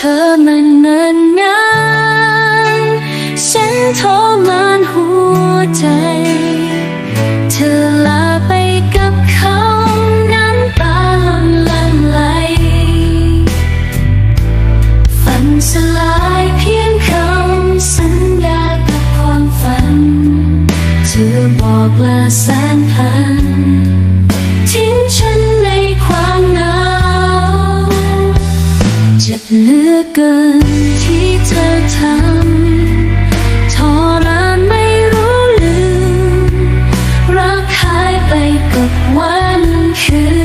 เธอมันเนินนานฉันทรมานหัวใจ เธอลาไปกับเขาน้ำตาหล่นลันไหลฝันสลายเพียงคำสัญญากับความฝัน เธอบอกลาแสนพันทิ้ง เหลือเกินที่เธอทำทรานไม่รู้ลืม รักหายไปกับวันคืน